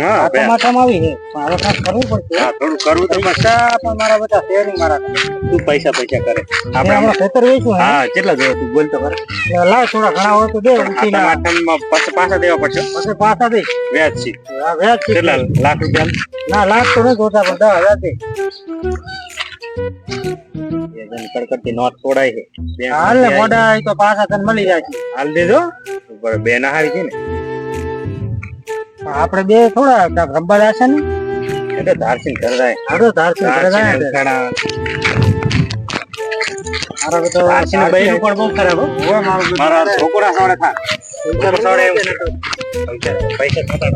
હા બે. ટમાટામાં આવી છે. પણ હવે કરવું પડશે? હા થોડું કરવું તો પૈસા પણ મારા બધા છે મારા તું પૈસા પૈસા કરે. આપણે આપણે ખેતર વેચ્યું હા? કેટલા જોવે તું? બોલ તો ખરો. લાવ થોડા ઘણા હોય તો દે આ ઉઠીને. ટમાટરમાં પાછા પાછા દેવા પડશે. પછી પાછા દે. વ્યાજ છે. આ વ્યાજ છે. કેટલા? લાખ રૂપિયા? ના લાખ તો નહીં જોતા પણ દસ હજાર દે કડકડતી નોટ તોડાય છે. હાલ ને મોઢા એ તો પાછા તને મળી જાય હાલ દેજો. બે ના હારી છે ને. આપણે બે થોડા કાંઈક રમવા ને? એટલે ધારસિંગ કરદાય હારો મારા બૈરું પણ બહુ ખરાબ હો. મારું બધું. મારા છોકરા સોડે ખા છોકરો સોડે એમ પૈસા થતા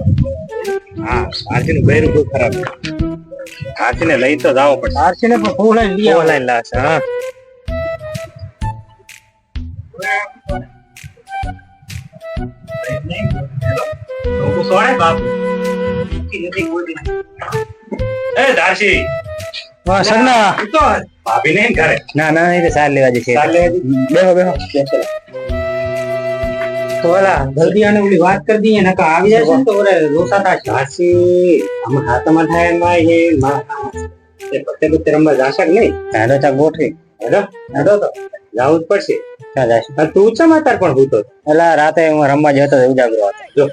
હા બહુ ખરાબ. ધારસિંગ ને લઈ તો જાવો પડે ધારથી ને પણ ફૂલ લઈ આવે. ઓનલાઈન લાશે હા એ ધારસી વાહ, સગના. ભાભી નહીં ઘરે. ના ના એ સાર લેવા જશે. ચાલ લેવા બેહો બેહો. તો ઓલા જલ્દી આને ઓલી વાત કરી દઈએ નકા આવી જશે ને તો ઓરે રોસાતા હાથમાં થાય એમાં એ માં એ પત્તે પત્તે રમવા જાશે નહીં? હેડો ચા ગોઠવી. હેડો હેડો તો. જાવું જ પડશે. ક્યાં તું પણ ભૂતો રાતે હું રમવા જતો હતો ઉજાગરો હતો જો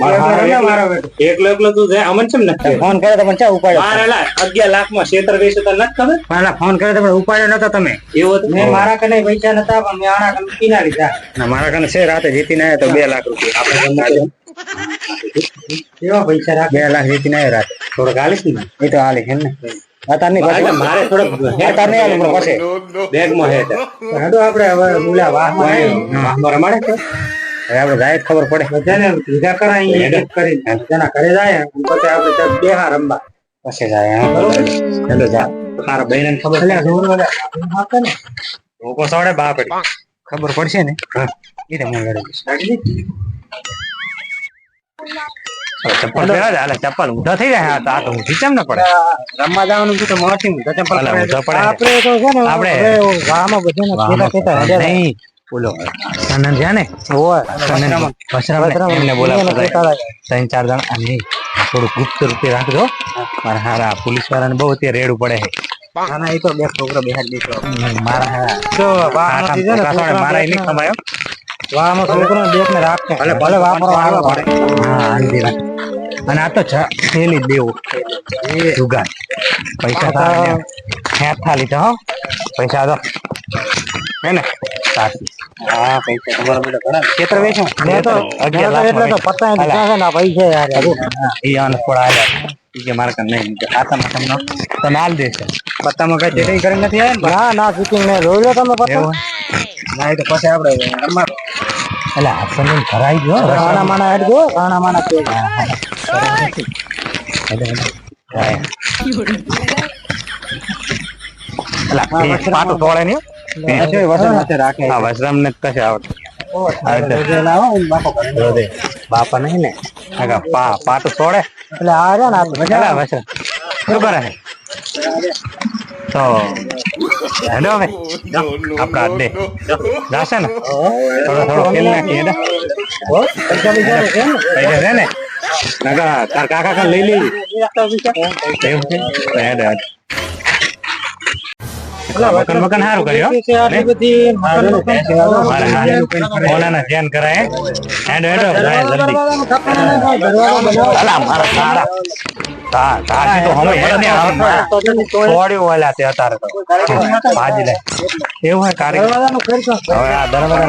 મારો હારો મારો એકલો- એકલો એકલો તું જાય અમન ચમ નથી ફોન કર્યો તો પણ ચા ઉપાડ્યો. મારે લા અગિયાર લાખમાં છેતર વેચે તો નથી ખબર? મારા ફોન કર્યો તો પણ ઉપાડ્યો નતો તમે. એવું હતું મેં મારા કને પૈસા નતા પણ મેં કને મૂકી ના લીધા. ના મારા કને છે રાતે જીતીને આવ્યો તો બે લાખ રૂપિયા. આપણે ગમે કેવા પૈસા રાખ? બે લાખ જીતીને આવ્યો રાતે. થોડોક હાલીશ ને એ તો હાલે એમ ને મારે થોડોક નહીં બેગમાં હે. આપણે હવે. રમાડે તો? હવે આપણે જાય ખબર પડે. બધાને ભેગા કરાય. કરીને. તેના ઘરે જાય પછી આપણે ત્યાં બેહા રમવા. પછી જાય હા, જા. તારા બહેનને ખબર એટલે જોર ને સોડે બાપડી ખબર પડશે ને? એ તો લડી જઈશ. ચપ્પલ પહેરા દે ચપ્પલ ઊંધા થઈ જાય આ તો ઊંધી કેમ ના પડે રમવા જવાનું તો મોટી ઊંધા ચંપલ પડે. આપણે તો છે ને આપણે- હવે બધાને ખેતા ખેતા નહીં બોલો સનન છે ને હોય. સનન વસરામ ને એમને બોલાવતા એને હતા. કહેતા હતા. ત્રણ ચાર જણા થોડું ગુપ્ત રૂપે રાખજો મારા હારા પોલીસ વાળાને બહુ અત્યારે રેડું પડે છે ના, ના, એ તો બે છોકરા બેહાડી દીધો. મારા હારા મારા નહીં વાહમાં દેખ ને રાખે. ભલે ભલે વાપરો આવે. પડે. હા હાંડી રાખ. અને આ તો છે થેલી દેવું જુગાર. પૈસા તો હેઠ લીધા હો. પૈસા તો. હે ને સાચી. હા, પૈસા તમારા બધા ઘણા. ખેતર વેચું. મેં તો અગિયાર તો લાખ એટલે તો પતાવી દીધા છે ને પૈસા યાર. ઈ આને થોડા આલ્યા કે મારે કને ખાતામાં તમને તમે આલ દેશે. પત્તામાં કઈ ચેટિંગ કરી નથી આવે ને ના ચીટિંગ નહીં. લો તમે પતા એવું? ના એ તો પછી આપણે એટલે હાસન ભરાઈ ગયો. કાણા માણા હેડ ગયો કાણા માણા કે પાટો તોડે વસરામ ને કશે આવડે ને બાપો નહીં ને. પાટો તોડે એટલે આ ને શું કરે તો હેડો હવે આપડા દે જાશે ને થોડો થોડો ખેલ નાખી હેડો પૈસા છે ને? પૈસા છે ને નકા તાર કાકા કાકા લઈ લઈ એમ છે હેડ હેડ મકાન મકાન સારું કર્યો છે આટલી બધી મકાન મકાન છે. હારે ઓલાના ધ્યાન કરાય હેડો હેડો જલ્દી. અલા મારા તારા તા તો હમે મને આમ ઓલા તે અત્યારે તો. ભાજી લે. એવું હવે આ કરી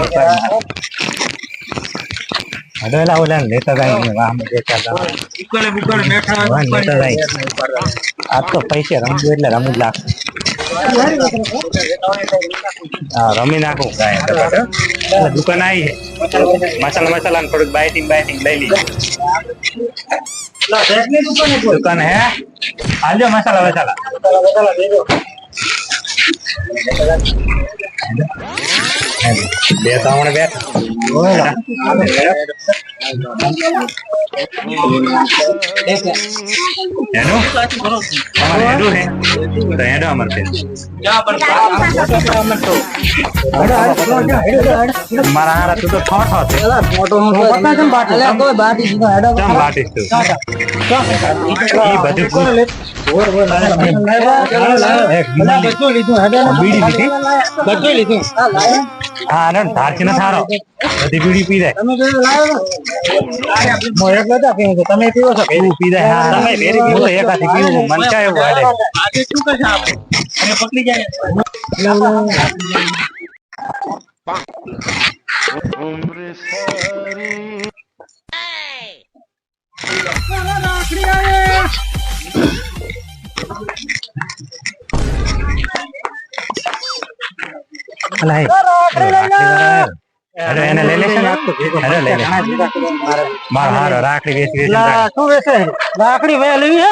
ઓલા લેતા જાય બેઠા હોય, લેતા જાય. આ તો પૈસે રમવું એટલે રમજ હા રમી નાખું કાંઈ એટલે પાછો. એટલે દુકાન આવી છે મસાલા મસાલા ને થોડુંક બાઇટિંગ બાઇટિંગ લઈ લઈએ લા, શેઠની દુકાને કોઈ. દુકાન હે આજો મસાલા મસાલા મસાલા બસાલા દેજો. બે તો હમણાં બેઠા એનું અમારે એનું હે તો એનો અમારે બેન મારા હારા તું તો ઠોઠો છે ચમ બાટીશ તું ઈ બધું પૂછ. એક બીડી લીધી હા ને ધારથી ન થારો બધી બીડી પી જાય તમે પીવો છો તું પી જાય હા હું. તો એકાથી પીવું મન ક્યાં એવું હાલે. એ. અરે એને લઈ લેશે અરે લઈ લે મારો હારો રાખડી વેચી વેચી લા, શું વેચે. રાખડી ભાઈ લેવી હે?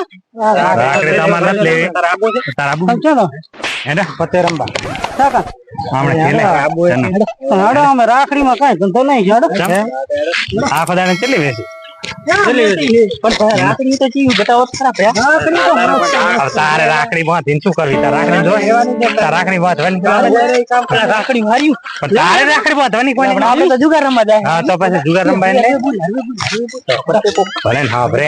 રાખડી તમારે લેવી. કાકા. હાડો. અમે રાખડીમાં કાંઈ ધંધો નહીં હાડો. ચમ? આખો દાડે કેટલી વેચી? રાખડી તો ચીયું બતાવો તારે રાખડી શું કરવી? તાર રાખડી રાખડી બાંધવાની રાખડી માર્યું. પણ તારે રાખડી બાંધવાની કોઈ આપણે તો જુગાર રમવા જાય. હા તો પછી જુગાર રમવા ભલે ને હા ભલે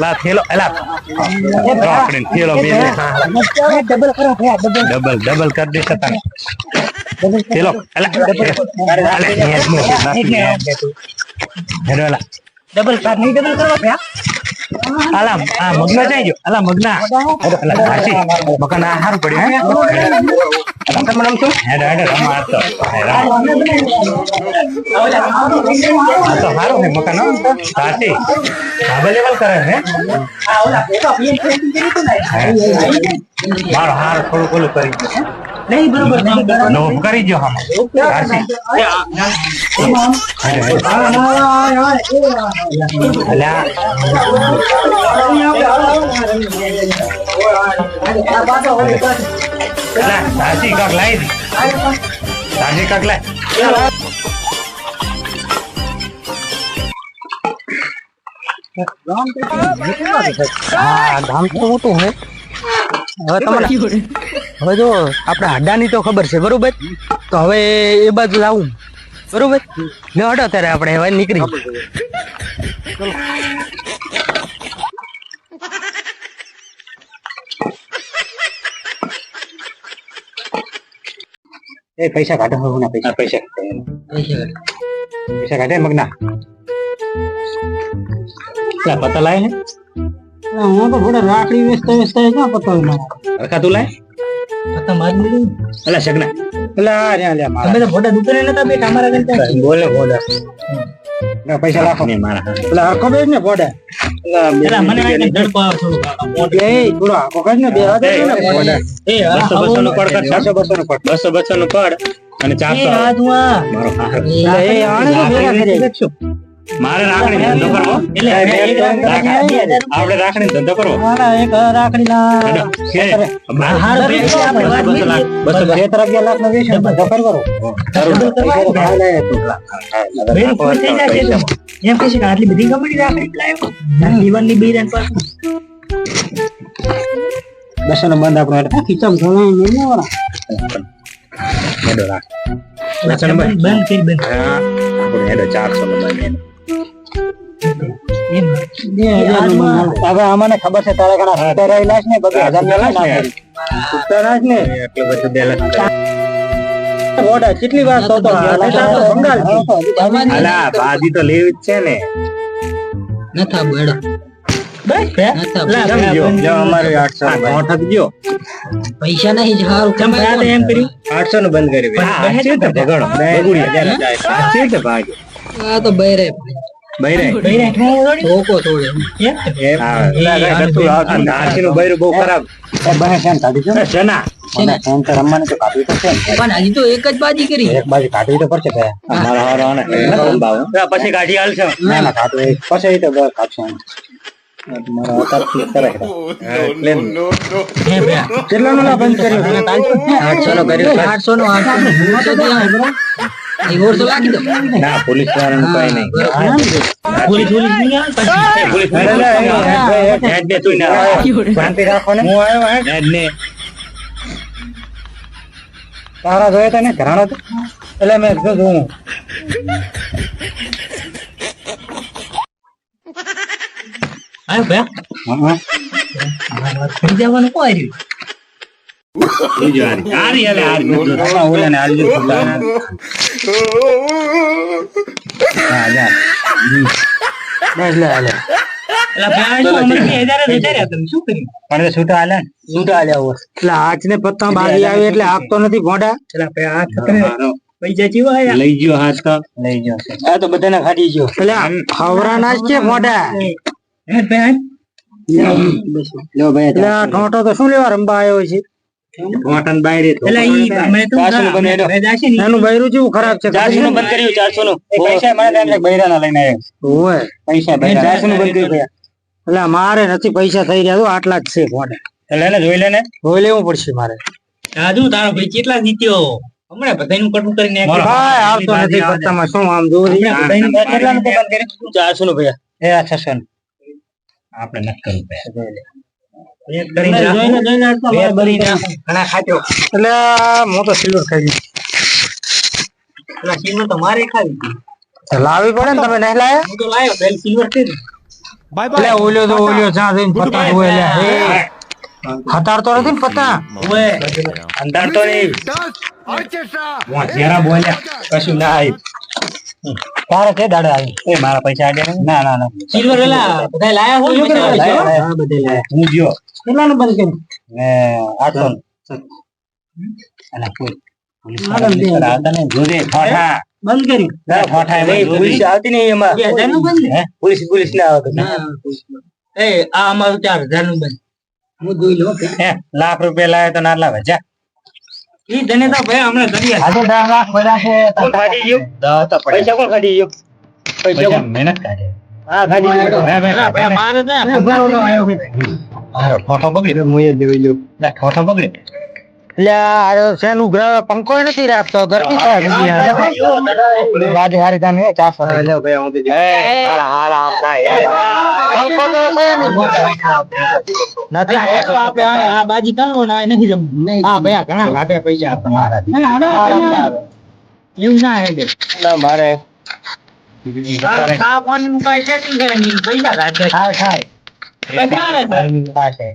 લા થેલો રાખડી ને થેલો બે હા. ડબલ કરો ભયા, ડબલ. ડબલ ડબલ કરી દેશે તને થેલો અલા, ડબલ કર. નહીં ડબલ કરો ભયા. અલા આ મગના જાય જો અલા મગના. અલા સાચી મકાન આ સારું પડ્યું, હે. તમે રમશો? હેડો હેડો રમવા આ તો આ તો સારું ને મકાન, હો. ધાબા લેવલ કરે હે આ ઓલા ભેગા પીએમ પેન્ટિંગ કર્યું હતું ને. મારો હાર થોડું ઓલું કરી દો. નહીં બરોબર નહીં કરી ગયો હમ. સાચી કાક લાવી સાચી કાક લાય ગામ તો મોટું હે. હવે તમને હવે જો આપણે હાડાની તો ખબર છે બરોબર? તો હવે એ બાજુ લાવું બરોબર? ને હડો ત્યારે આપણે હવે નીકળી. એ પૈસા કાઢો હવે ના પૈસા. પૈસા. પૈસા કાઢે. મગના. લા પતા લાય હે હું તો થોડા રાખડી વેચતા વેચતા ક્યાં પતાવી ના હરખા તું લાય. પતા મારી લીધું અલા સગના અલા લ્યા લ્યા મારા. તમે તો મોટા દુકાને નતા બેઠા અમારા કરતા બોલે પૈસા રાખો ને મારા. નું બસો બસો નું. પડ અને ચારસો. મારો રાખડી ધંધો કરવો? આપણે રાખડી ધંધો કરવો. રાખડી બસો અગિયાર લાખ નો ધંધો. એમ છે આટલી બધી કંપની રાખડી લાવ્યો જીવનની બે રન બસો નો બંધ આપણો ખીચમ નહીં વાળા બસો નો બંધ કરી બંધ. હા આપણો હેડો ચારસો નો બંધ. હવે અમને ખબર છે તારા ઘણા સત્તર રહેલા છે ને બધા હજાર સિત્તેર ને? એટલું બધું બે લાખ કેટલી વાર તો અલા બાજી તો લેવી જ છે ને. નથા બેડો સમજો જો અમારે આઠસો ગોઠક જો પૈસા નહીં એમ કર્યું? આઠસો નું બંધ કર્યું આ તો ભગડો. બહુ ખરાબ. પણ હજી તો એક જ બાજી કરી. પછી કાઢી હાલશો એટલે હે ભયા કેટલાનું ના બંધ કર્યો? આઠસો નો કર્યો. આઠસો નો આઠસો ઓરસો લાગી દો. ના પોલીસ વાળાનું કઈ નહીં. પોલીસ પોલીસ નહીં આવે પોલીસવાળા હેડ ને તું ના શાંતિ રાખો ને. હું આવ્યો ને તારા જોયા તને ઘરાણો તો. એટલે મેં કીધું હું. થઈ જવાનું કોઈ રહ્યું પત્તા બાજી આવી એટલે આપતો નથી ભોંડા પૈસા જીવા લઈ ગયો તો લઈ ગયો આ તો બધાને ખાટી ગયો એટલે ખવરા ના છે ભોંડા હે ભયા લો ભાઈ આ તો શું લેવા રંબા આવ્યો છે? ઠોંઠન બાયરે તો. ઈ અમે તો ઘરે જાશે ને એનું બૈરું જેવું ખરાબ છે. નું બંધ કર્યું 400 નું. પૈસા મને તેમ બૈરા ના લઈને આવ્યો. ઓય પૈસા બૈરા 400 નું બંધ કર્યું એટલે મારે નથી પૈસા થઈ રહ્યા તો આટલા જ છે ભોંડા એટલે એને જોઈ લેને. જોઈ લેવું પડશે મારે. રાજુ તારો ભાઈ કેટલા જીત્યો? હમણાં બધાનું કટું કરીને કાંઈ આવતો નથી પત્તામાં શું આમ જોવું બધાયનું કેટલાનું બંધ કર્યું? 400 નું ભૈયા એ આ 600 આપણે નક્કી કરવું એટલે હું તો સિલ્વર ખાઈ પેલા તો મારે ખાવી. હતી. પડે ને તમે નહીં લાયા? હું તો લાયો પેલ સિલ્વર છે ને. એટલે ઓલ્યો તો ઓલ્યો જ્યાં જઈને લે એ હતારતો નથી પતા અંધાર તો નહીં. બોલ્યા કશું ના આવી તારે કે દાડે આવી? એ મારા પૈસા આડે ના? ના ના સિલ્વર પેલા બધા લાયા હોય શું કરવા લાયા, હા. બધે લાયા. હું ગયો. કેટલાનું બંધ કર્યું? ને આઠસો અને કોઈ પોલીસવાળા પોલીસ આવતા નહીં. જોજે, ઠોઠા. બંધ કરી ના, ઠોઠા એમાં જોજે. બે હજારનું બંધ? ને? હે? પોલીસ પોલીસ ના આવે ના, એ આ અમારું ચાર હજારનું બંધ. હું જોઈ લઉં લાખ રૂપિયા લાવે તો ના લાવે. જા. ઈ ધને તો ભાઈ હમણાં કરી આજે દસ લાખ પડ્યા છે તો ખાડી ગયું? પૈસા કોણ ખાડી ગયો? પૈસા કોણ? મહેનત કરે હા ખાડી ગયું. હે ભાઈ. મારે તો હારો ફોટો બગડી હું એ જોઈ લ્યો. ના ફોટો બગડી એટલે આ ગ્રહ પંખો નથી રાખતો ગરમી થાય હારી તાને ચારસો લે ભાઈ હું તો હાલા હાલા પંખો તો નથી આપણે આ બાજી ને આ નથી જમવું હા ભાઈ ઘણા ઘાટે પૈસા એવું ના હે ના મારે આ કાંઈ નહીં, પૈસા ઘાટે. થાય થાય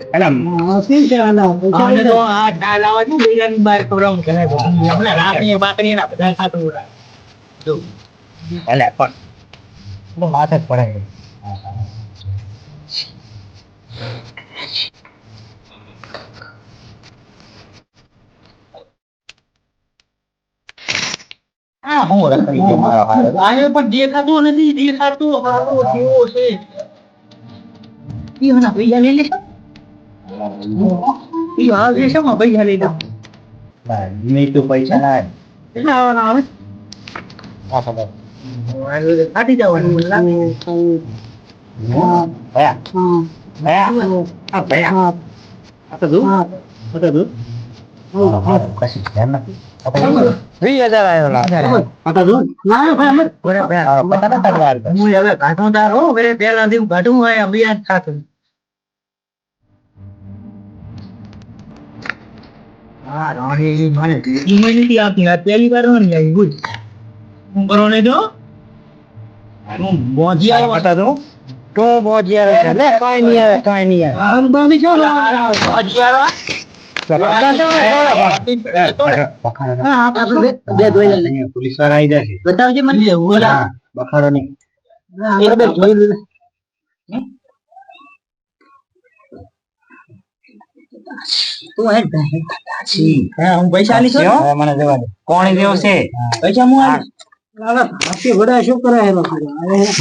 ના ના નથી ભાઈ. એલા, આને તો આ ડાલ આવે છે, બીજાની બહાર ખવડાવવાનું કરે. હમણાં રાખડી, બાકરી એના બધા ખાતું ઉડાવે. જો. એલા, પણ બહુ માથે જ પડે છે. આ હું રખડી ગયો મારો હારો. આને પણ દેખાતો નથી દેખાતો હારો કેવો છે ઈ હના પૈસા લઈ લેશો ઈ આવે છે શેમાં પૈસા લઈ લો ના, નહીં તો પૈસા ના આવે. કેટલા આવવાના આવે આ ખબર. કાઢી જવાનું મને લાગે. ભયા. ભયા. આ ભયા. આ તો દૂધ? આ તો દૂધ? કશું ધ્યાન નથી. આપણે વીસ હજાર આયો લાગે. આ તો દૂધ. ના, ભાઈ, અમે- બરાબર, બરાબર. આ પતા નતા પાડતા. હું હવે કાઢોદાર હો હવે પહેલાથી હું કાઢું હોય અભિયાન ખાતું હા રાણી મને મને નથી આપી આ પહેલી વાર નહીં આવી ગુજ હું કરો ને તો? હું આવ્યો પતા દઉં? તું છે? લે કઈ નહીં આવે કઈ નહીં આવે. પોલીસવાળા આવી જશે બતાવજે મને. હા, બખાડો નહીં. તું હે હા હું પૈસા આલી છું હવે મને જવા દે. કોણ દેવ છે? પૈસા હું હે. મારા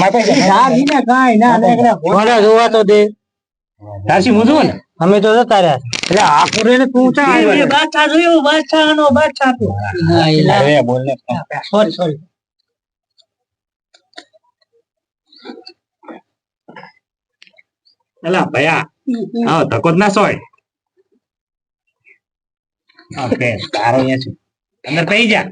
પૈસા ના ને કાઈ. ના ને ઘોડા જોવા તો દે. તારસી હું જોઉં ને? અમે તો જતા રહ્યા એટલે આખું રે ને તું બાદશાહ જોયું બાદશાહ નો બાદશાહ તું હવે બોલ ને. સોરી સોરી એલા ભયા હા ધકો જ ના સોય. ઓકે તારો અહીંયા છું. અંદર પઈ જા.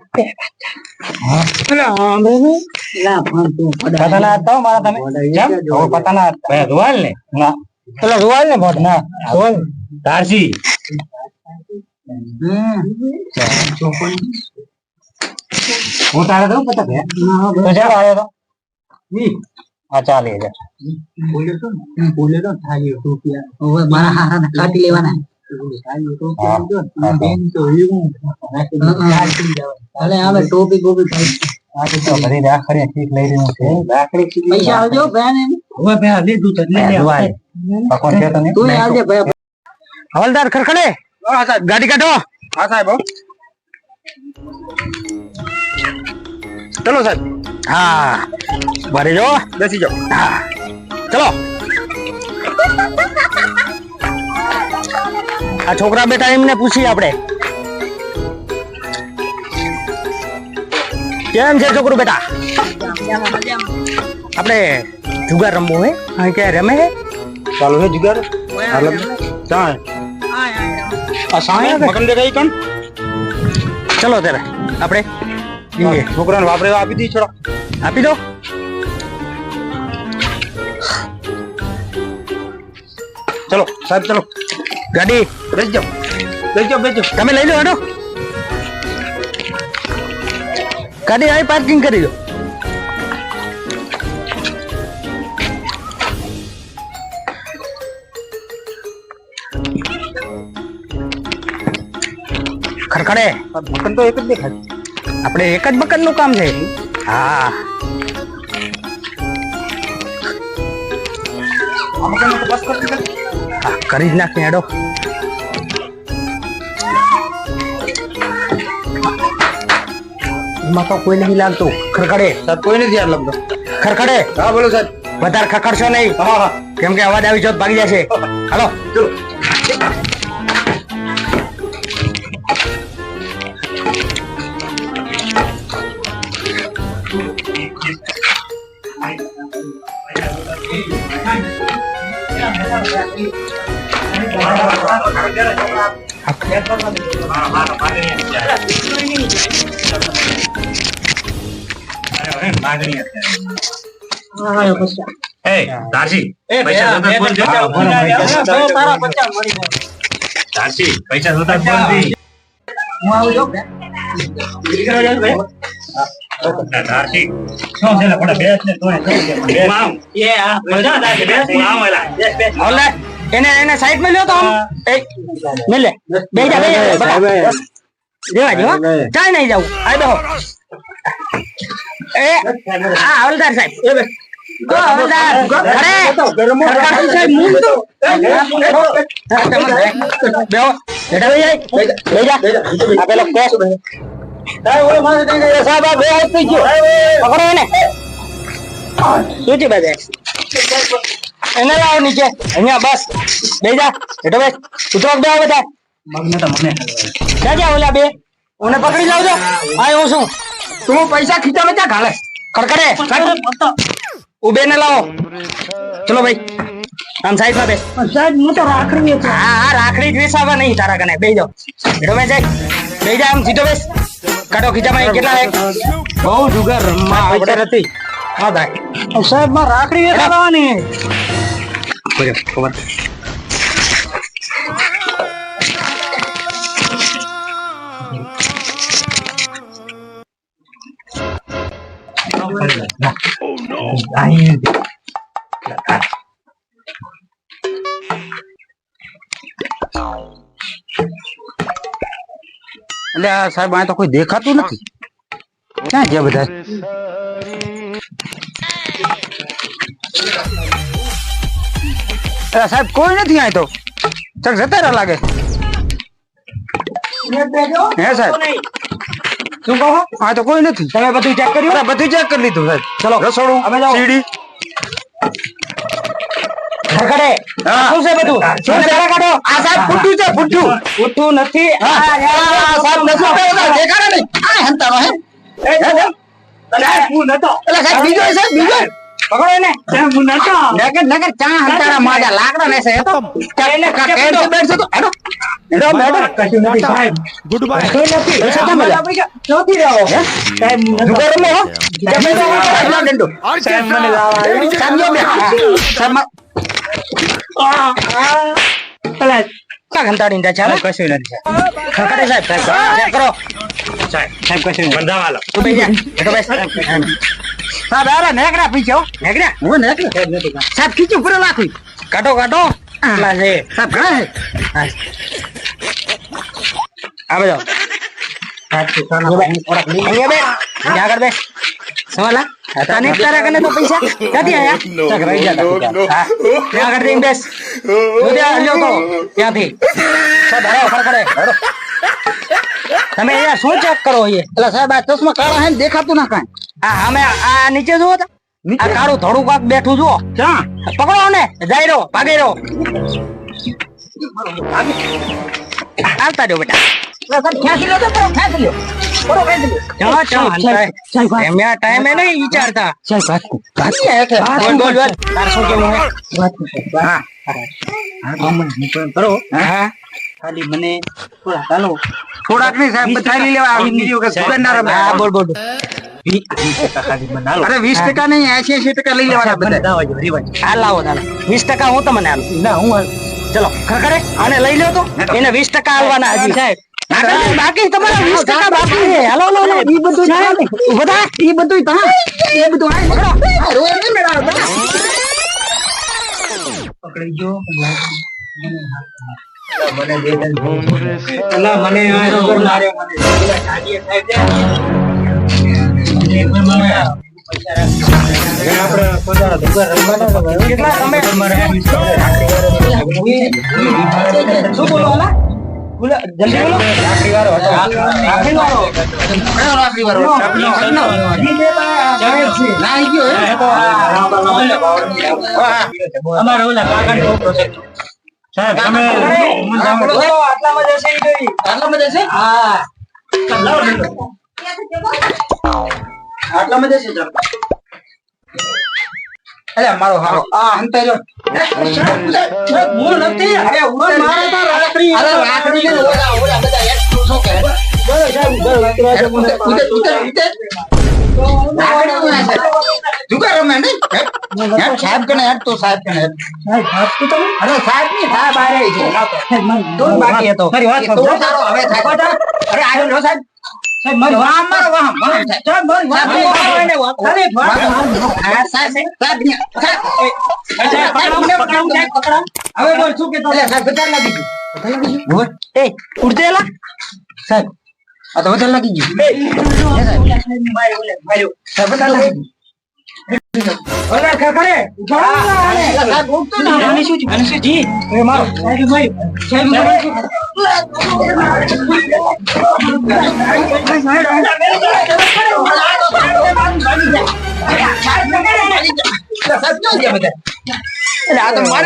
હું તારે દઉં પતા ચાલ આવ્યો હા ચાલે જા. બોલે તો થાય રૂપિયા. હવે મારા હારા કાઢી લેવાના. ટોપી બધી રાખડી લઈ રહ્યું છે. રાખડી પૈસા આવજો ભાઈ હવે ભયા લીધું તો આવજે ભાઈ હવલદાર ખરખડે ગાડી કાઢો. હા સાહેબ ચલો સાહેબ. હા. ભરે જો. બેસી જાઓ. હા. ચલો. આ છોકરા બેટા એમને પૂછીએ આપણે. કેમ છે છોકરું બેટા? આપણે જુગાર રમવો હે? અહીં ક્યાં રમે હે? ચાલુ હે જુગાર. ચાલ. આ સામે મગન દે કણ? ચલો ત્યારે આપણે છોકરાને વાપરે આપી દી છોડો. આપી દો. ચલો સાહેબ ચલો. ગાડી. બેસી જાઓ બેસી જાઓ બેસી તમે લઈ લો હેડો. ગાડી આવી પાર્કિંગ કરી દો ખરખડે મગન તો એક જ દેખાય. આપણે એક જ બકનનું કામ છે. હા. આ મગન તો બસ કરી દીધા હા, કરી જ નાખીએ હેડો. એમાં તો કોઈ નહીં લાગતું. ખરખડે. સાહેબ કોઈ નથી યાર લાગતો. ખરખડે. હા બોલો સાહેબ. વધારે ખખડશો નહીં. હા હા. કેમ કે અવાજ આવી જો ભાગી જશે. હાલો. ચલો. Thank દાસી પૈસા જોતા બોલ જો તારા પચાસ મળી જાય દાસી પૈસા જોતા બોલ દી હું આવજો દાસી શું છે લે પડે બેસ ને તોય બે આવ એ આ મજા દાસી બેસ હું આવ એલા ઓલે એને એને સાઈડ માં લ્યો તો આમ એ મે લે બે જા બે જા બધા. દેવા જો કાઈ નહીં જાવું આ બેહો એ આ હવલદાર સાહેબ એ બે ઓ હવલદાર ખરે ખરખડ સાહેબ મૂળ તો બેહો બેટા બે જાય બે જા આ પેલો કેસ સાહેબ આ બે હાથ થઈ ગયો પકડો એને. સૂચી બધા એને લાવો નીચે. અહીંયા બસ. બે જા. હેઠો બેસ. ઉતરો બે બધા મગને તો મને. ક્યાં જા ઓલા બે. ઓને પકડી લાવજો. આ હું શું? તું પૈસા ખીચામાં ક્યાં ઘાલે? ખડખડે. ઉભે ને લાવો. ચલો ભાઈ. આમ સાઈડમાં બે. સાહેબ હું તો રાખડી વેચું. હા હા રાખડી જ વેસાવા નહીં તારા કને બે જાઓ. હેઠો બે જાય બે જા આમ સીધો બેસ. કાઢો ખીચામાં કેટલા હે બહુ જુગાર રમવા આવડે. હા ભાઈ. સાહેબમાં રાખડી વેચાવાની ખબર. એટલે આ સાહેબ આ તો કોઈ દેખાતું નથી. ક્યાં છે બધા? સાહેબ કોઈ નથી આ તો ચક જતા રહ્યા લાગે. હે સાહેબ? શું કહો? આ તો કોઈ નથી. તમે બધું ચેક કર્યું? બધું ચેક કરી લીધું સાહેબ. ચલો રસોડું? સીડી? ખડખડે. શું છે બધું? શું છે? કાઢો. આ સાહેબ ફૂટું છે ફૂટું. ફૂટું નથી. આ સાહેબ નથી દેખાડે નહીં. આ હંતાનો હે. સાહેબ હું નતો. એટલે બીજો છે બીજો પકડો સાહેબ હું નતો. નગર નગર ચા હંતારા માજા લાકડા ને છે. તો એને કેડ છે બેડ તો હેડો. હેડો મેડમ કશું નથી સાહેબ. Good bye. કશું નથી. એ સાહેબ મને નથી રહ્યો. સાહેબ જુગાર મે જમે તો એટલા દંડો સાહેબ મને લાવા સાહેબ બે. સાહેબ પેલા કા ઘંટાડી ને ચાલે કશું નથી ખકડે સાહેબ સાહેબ ચેક કરો. સાહેબ સાહેબ કશું નથી. બંધાવા લો તું બેસી જા. બેઠો બેસ. હા દારા નેકડા પીછો નેકડા હું નેકડા સાહેબ નથી સાહેબ ખીચું પૂરો નાખું. કાઢો કાઢો. આટલા છે સાહેબ ઘણા છે. આ બધો. અહીંયા બે અહીંયા આગળ બે સવાલા તને તારા કને તો પૈસા? ક્યાંથી આયા? ચક રહી જા ત્યાં આગળ જઈને બેસ. તું ત્યાં તો ત્યાંથી. હરો ખડખડે તમે અહીંયા શું ચેક કરો અહીંયા? એટલે સાહેબ આ ચશ્મા કાળા હે ને દેખાતું ના કાંઈ. આ અમે આ નીચે જુઓ આ કાળું થોડું કાક બેઠું જુઓ. ક્યાં? પકડો ને જઈ રહ્યો ભાગી રહ્યો. આવતા રહ્યો બેટા. ખેંચી લો તો ખેંચી લો. વિચારતા. કરો. હા. ખાલી મને થોડા થોડાક નહીં સાહેબ. લેવા. આવી કે હા બોલ બોલ. અરે વીસ ટકા નહીં એસી એસી ટકા લઈ લેવાના બધા. હા લાવો વીસ ટકા હું તમને આલું. ના હું ચલો ખરેખર આને લઈ લો તો. એને વીસ ટકા આલવાના હજી. સાહેબ બાકી તમારા વીસ ટકા બાકી છે. હાલો હાલો હાલો. ઈ બધું બધા ઈ બધું તા એ બધું આ રોય નહીં બધા. પકડી જો મને મને માર્યો મને. અમારે ઓલા કાકાની છોકરો છે. સાહેબ તમે આટલામાં જશે આટલામાં જશે હા લાવો દંડો. આટલામાં જશે ચાલ અરે મારો હારો. આ હંતા જો. મૂળ નથી. અરે હું મારે તો રાખડી અરે રાખડી ને ઓલા ઓલા બધા એક શું કહે? બોલો સાહેબ બોલો ઉતે ઉતે ઉતે સાહેબ કને તો સાહેબ કને હેડ. અરે સાહેબની સાહેબ રહી છે. બાકી હતો મારી વાત તો હવે સાહેબ અરે આવ્યો સાહેબ સાહેબ સાહેબ સાહેબ સાહેબ ને સાહેબ. સાહેબ વધારે લાગી ગયું સાહેબ વધારે લાગી ગયું. એ સાહેબ સાહેબ વધારે લાગી ગયું ઓલા ખખડે સાહેબ ઉઠતો ના મને શું મને શું જી એ મારો સાહેબ મારી સાહેબ એટલે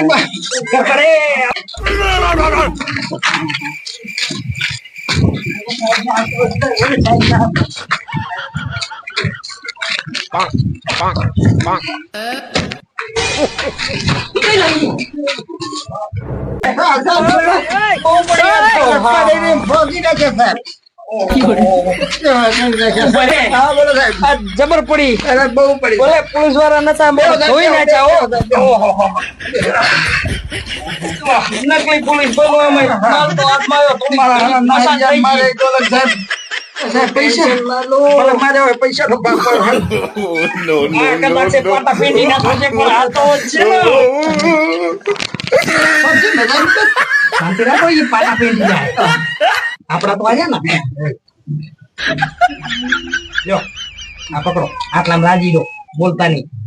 આ તો મારી જબર પડી બહુ પડી બોલે પોલીસવાળા નતા જોઈ નાખ્યા નકલી પોલીસ બોલવા માં માલ તો હાથમાં આવ્યો આપડા તો આવ્યા ને જો આ પકડો આટલા રાજી દો બોલતા નહીં